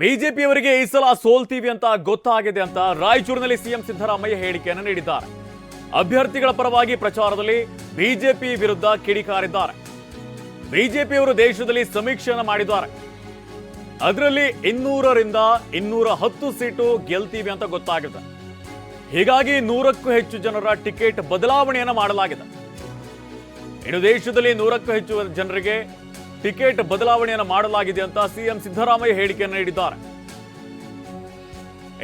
ಬಿಜೆಪಿಯವರಿಗೆ ಈ ಸಲ ಸೋಲ್ತೀವಿ ಅಂತ ಗೊತ್ತಾಗಿದೆ ಅಂತ ರಾಯಚೂರಿನಲ್ಲಿ ಸಿಎಂ ಸಿದ್ದರಾಮಯ್ಯ ಹೇಳಿಕೆಯನ್ನು ನೀಡಿದ್ದಾರೆ. ಅಭ್ಯರ್ಥಿಗಳ ಪರವಾಗಿ ಪ್ರಚಾರದಲ್ಲಿ ಬಿಜೆಪಿ ವಿರುದ್ಧ ಕಿಡಿಕಾರಿದ್ದಾರೆ. ಬಿಜೆಪಿಯವರು ದೇಶದಲ್ಲಿ ಸಮೀಕ್ಷೆಯನ್ನು ಮಾಡಿದ್ದಾರೆ. ಅದರಲ್ಲಿ ಇನ್ನೂರರಿಂದ ಇನ್ನೂರ ಹತ್ತು ಸೀಟು ಗೆಲ್ತೀವಿ ಅಂತ ಗೊತ್ತಾಗಿದೆ. ಹೀಗಾಗಿ ನೂರಕ್ಕೂ ಹೆಚ್ಚು ಜನರ ಟಿಕೆಟ್ ಬದಲಾವಣೆಯನ್ನು ಮಾಡಲಾಗಿದೆ. ಇನ್ನು ದೇಶದಲ್ಲಿ ನೂರಕ್ಕೂ ಹೆಚ್ಚು ಜನರಿಗೆ ಟಿಕೆಟ್ ಬದಲಾವಣೆಯನ್ನು ಮಾಡಲಾಗಿದೆ ಅಂತ ಸಿಎಂ ಸಿದ್ದರಾಮಯ್ಯ ಹೇಳಿಕೆಯನ್ನು ನೀಡಿದ್ದಾರೆ.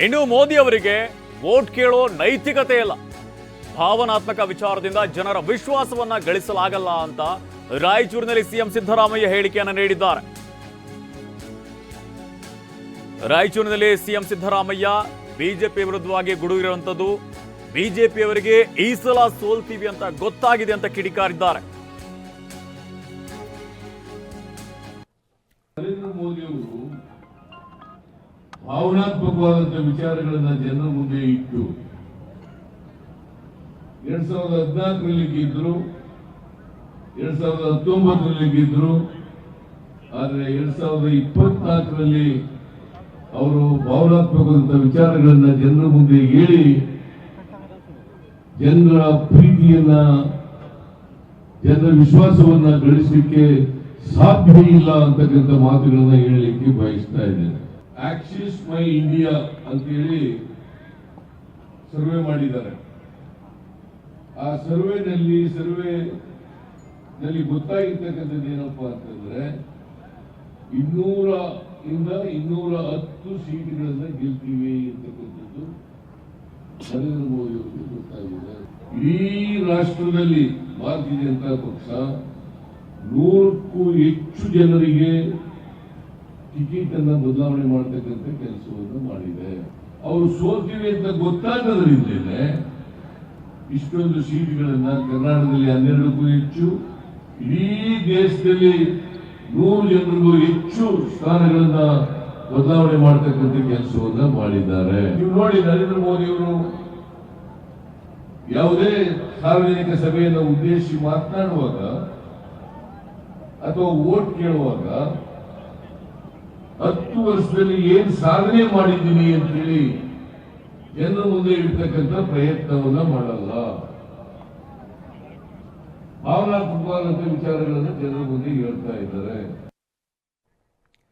ಇನ್ನು ಮೋದಿ ಅವರಿಗೆ ವೋಟ್ ಕೇಳೋ ನೈತಿಕತೆ ಇಲ್ಲ. ಭಾವನಾತ್ಮಕ ವಿಚಾರದಿಂದ ಜನರ ವಿಶ್ವಾಸವನ್ನ ಗಳಿಸಲಾಗಲ್ಲ ಅಂತ ರಾಯಚೂರಿನಲ್ಲಿ ಸಿಎಂ ಸಿದ್ದರಾಮಯ್ಯ ಹೇಳಿಕೆಯನ್ನು ನೀಡಿದ್ದಾರೆ. ರಾಯಚೂರಿನಲ್ಲಿ ಸಿಎಂ ಸಿದ್ದರಾಮಯ್ಯ ಬಿಜೆಪಿ ವಿರುದ್ಧವಾಗಿ ಗುಡುಗಿರುವಂತದ್ದು ಬಿಜೆಪಿಯವರಿಗೆ ಈ ಸಲ ಸೋಲ್ತೀವಿ ಅಂತ ಗೊತ್ತಾಗಿದೆ ಅಂತ ಕಿಡಿಕಾರಿದ್ದಾರೆ. ನರೇಂದ್ರ ಮೋದಿ ಅವರು ಭಾವನಾತ್ಮಕವಾದಂತಹ ವಿಚಾರಗಳನ್ನ ಜನರ ಮುಂದೆ ಇಟ್ಟು ಎರಡ್ ಸಾವಿರದ ಹದಿನಾಲ್ಕರಲ್ಲಿ ಗೆದ್ರು, ಎರಡ್ ಸಾವಿರದ ಹತ್ತೊಂಬತ್ತರಲ್ಲಿ ಗೆದ್ರು, ಆದ್ರೆ ಎರಡ್ ಸಾವಿರದ ಇಪ್ಪತ್ನಾಲ್ಕರಲ್ಲಿ ಅವರು ಭಾವನಾತ್ಮಕವಾದಂತಹ ವಿಚಾರಗಳನ್ನ ಜನರ ಮುಂದೆ ಹೇಳಿ ಜನರ ಪ್ರೀತಿಯನ್ನ ಜನರ ವಿಶ್ವಾಸವನ್ನ ಗಳಿಸಲಿಕ್ಕೆ ಸಾಧ್ಯ ಇಲ್ಲ ಅಂತಕ್ಕಂಥ ಮಾತುಗಳನ್ನ ಹೇಳಲಿಕ್ಕೆ ಬಯಸ್ತಾ ಇದ್ದೇನೆ. ಆಕ್ಸಿಸ್ ಮೈ ಇಂಡಿಯಾ ಅಂತೇಳಿ ಸರ್ವೆ ಮಾಡಿದ್ದಾರೆ. ಆ ಸರ್ವೆನಲ್ಲಿ ಸರ್ವೆ ನಲ್ಲಿ ಗೊತ್ತಾಗಿರ್ತಕ್ಕಂಥದ್ದು ಏನಪ್ಪಾ ಅಂತಂದ್ರೆ ಇನ್ನೂರ ಇಂದ ಇನ್ನೂರ ಹತ್ತು ಸೀಟ್ಗಳನ್ನ ಗೆಲ್ತೀವಿ ಅಂತಕ್ಕಂಥದ್ದು ನರೇಂದ್ರ ಮೋದಿ ಅವರಿಗೆ ಗೊತ್ತಾಗಿದೆ. ಇಡೀ ರಾಷ್ಟ್ರದಲ್ಲಿ ಭಾರತೀಯ ಜನತಾ ಪಕ್ಷ. ನೂರಕ್ಕೂ ಹೆಚ್ಚು ಜನರಿಗೆ ಟಿಕೆಟ್ ಅನ್ನ ಬದಲಾವಣೆ ಮಾಡತಕ್ಕಂಥ ಕೆಲಸವನ್ನು ಮಾಡಿದೆ. ಅವರು ಸೋತಿವೆ ಅಂತ ಗೊತ್ತಾಗೋದ್ರಿಂದಲೇ ಇಷ್ಟೊಂದು ಸೀಟ್ಗಳನ್ನ ಕರ್ನಾಟಕದಲ್ಲಿ ಹನ್ನೆರಡಕ್ಕೂ ಹೆಚ್ಚು, ಇಡೀ ದೇಶದಲ್ಲಿ ನೂರು ಜನರಿಗೂ ಹೆಚ್ಚು ಸ್ಥಾನಗಳನ್ನ ಬದಲಾವಣೆ ಮಾಡತಕ್ಕಂಥ ಕೆಲಸವನ್ನ ಮಾಡಿದ್ದಾರೆ. ನೀವು ನೋಡಿ ನರೇಂದ್ರ ಮೋದಿ ಅವರು ಯಾವುದೇ ಸಾರ್ವಜನಿಕ ಸಭೆಯನ್ನು ಉದ್ದೇಶಿಸಿ ಮಾತನಾಡುವಾಗ ಅಥವಾ ಓಟ್ ಕೇಳುವಾಗ ಹತ್ತು ವರ್ಷದಲ್ಲಿ ಏನ್ ಸಾಧನೆ ಮಾಡಿದ್ದೀನಿ ಅಂತೇಳಿ ಜನರ ಮುಂದೆ ಇಡ್ತಕ್ಕಂಥ ಪ್ರಯತ್ನವನ್ನ ಮಾಡಲ್ಲ. ಭಾವನಾತ್ಮಕವಾದಂಥ ವಿಚಾರಗಳನ್ನು ಜನರ ಮುಂದೆ ಹೇಳ್ತಾ ಇದ್ದಾರೆ.